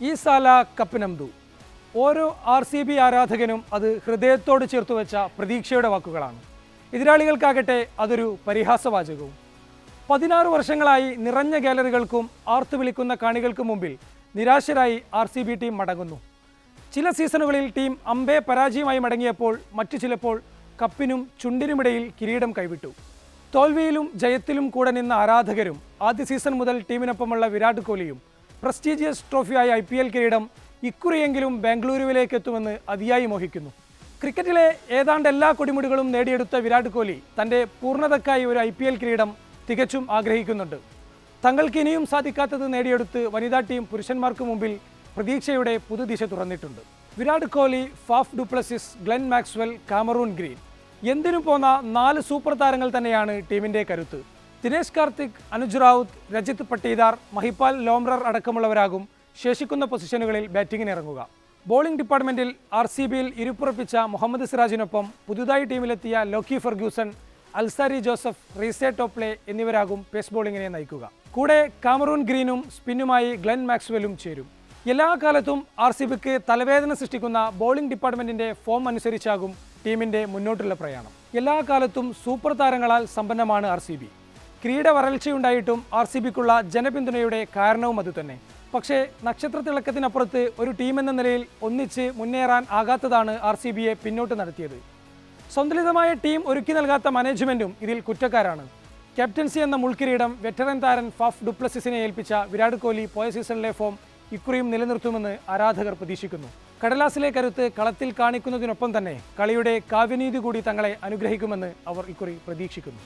ഈ സാല കപ്പിനംതു ഓരോ R C B ആരാധകനും അത് ഹൃദയത്തോട് ചേർത്ത് വെച്ച പ്രതീക്ഷയുടെ വാക്കുകളാണ്. എതിരാളികൾക്കാകട്ടെ അതൊരു പരിഹാസവാചകവും. പതിനാറ് വർഷങ്ങളായി നിറഞ്ഞ ഗാലറികൾക്കും ആർത്തു വിളിക്കുന്ന കാണികൾക്കും മുമ്പിൽ നിരാശരായി ആർ സി ബി ടീം മടങ്ങുന്നു. ചില സീസണുകളിൽ ടീം അമ്പേ പരാജയമായി മടങ്ങിയപ്പോൾ മറ്റു ചിലപ്പോൾ കപ്പിനും ചുണ്ടിനുമിടയിൽ കിരീടം കൈവിട്ടു. തോൽവിയിലും ജയത്തിലും കൂടെ നിന്ന ആരാധകരും ആദ്യ സീസൺ മുതൽ ടീമിനൊപ്പമുള്ള വിരാട് കോഹ്ലിയും പ്രസ്റ്റീജിയസ് ട്രോഫിയായ ഐ പി എൽ കിരീടം ഇക്കുറിയെങ്കിലും ബാംഗ്ലൂരുവിലേക്ക് എത്തുമെന്ന് അതിയായി മോഹിക്കുന്നു. ക്രിക്കറ്റിലെ ഏതാണ്ട് എല്ലാ കൊടിമുടികളും നേടിയെടുത്ത വിരാട് കോഹ്ലി തന്റെ പൂർണതക്കായി ഒരു ഐ പി എൽ കിരീടം തികച്ചും ആഗ്രഹിക്കുന്നുണ്ട്. തങ്ങൾക്ക് ഇനിയും സാധിക്കാത്തത് നേടിയെടുത്ത് വനിതാ ടീം പുരുഷന്മാർക്ക് മുമ്പിൽ പ്രതീക്ഷയുടെ പുതുദിശ തുറന്നിട്ടുണ്ട്. Virat Kohli Faf du Plessis Glenn Maxwell Cameron Green. എന്തിനു പോന്ന നാല് സൂപ്പർ താരങ്ങൾ തന്നെയാണ് ടീമിന്റെ കരുത്ത്. ദിനേശ് കാർത്തിക് അനുജ് റാവുത്ത് രജിത് പട്ടീദാർ മഹിപാൽ ലോംറർ അടക്കമുള്ളവരാകും ശേഷിക്കുന്ന പൊസിഷനുകളിൽ ബാറ്റിംഗിന് ഇറങ്ങുക ബോളിംഗ് ഡിപ്പാർട്ട്മെന്റിൽ ആർ സി ബിയിൽ ഇരുപ്പുറപ്പിച്ച മുഹമ്മദ് സിറാജിനൊപ്പം പുതുതായി ടീമിലെത്തിയ Lockie Ferguson Alzarri Joseph Reece Topley എന്നിവരാകും pace ബോളിങ്ങിനെ നയിക്കുക. കൂടെ കാമറൂൺ ഗ്രീനും സ്പിന്നുമായി ഗ്ലെൻ മാക്സ്വെലും ചേരും. എല്ലാ കാലത്തും ആർ സി ബിക്ക് തലവേദന സൃഷ്ടിക്കുന്ന ബോളിംഗ് ഡിപ്പാർട്ട്മെന്റിന്റെ ഫോം അനുസരിച്ചാകും ടീമിന്റെ മുന്നോട്ടുള്ള പ്രയാണം. എല്ലാ കാലത്തും സൂപ്പർ താരങ്ങളാൽ സമ്പന്നമാണ് ആർ സി ബി കിരീട വരൾച്ചയുണ്ടായിട്ടും ആർ സി ബിക്കുള്ള ജനപിന്തുണയുടെ കാരണവും അതുതന്നെ. പക്ഷേ നക്ഷത്ര തിളക്കത്തിനപ്പുറത്ത് ഒരു ടീം എന്ന നിലയിൽ ഒന്നിച്ച് മുന്നേറാൻ ആകാത്തതാണ് ആർ സി ബിയെ പിന്നോട്ട് നടത്തിയത്. സന്തുലിതമായ ടീം ഒരുക്കി നൽകാത്ത മാനേജ്മെന്റും ഇതിൽ കുറ്റക്കാരാണ്. ക്യാപ്റ്റൻസി എന്ന മുൾക്കിരീടം വെറ്ററൻ താരൻ ഫാഫ് ഡുപ്ലസിസിനെ ഏൽപ്പിച്ച വിരാട് കോഹ്ലി പോയ സീസണിലെ ഫോം ഇക്കുറിയും നിലനിർത്തുമെന്ന് ആരാധകർ പ്രതീക്ഷിക്കുന്നു. കടലാസിലെ കരുത്ത് കളത്തിൽ കാണിക്കുന്നതിനൊപ്പം തന്നെ കളിയുടെ കാവ്യനീതി കൂടി തങ്ങളെ അനുഗ്രഹിക്കുമെന്ന് അവർ ഇക്കുറി പ്രതീക്ഷിക്കുന്നു.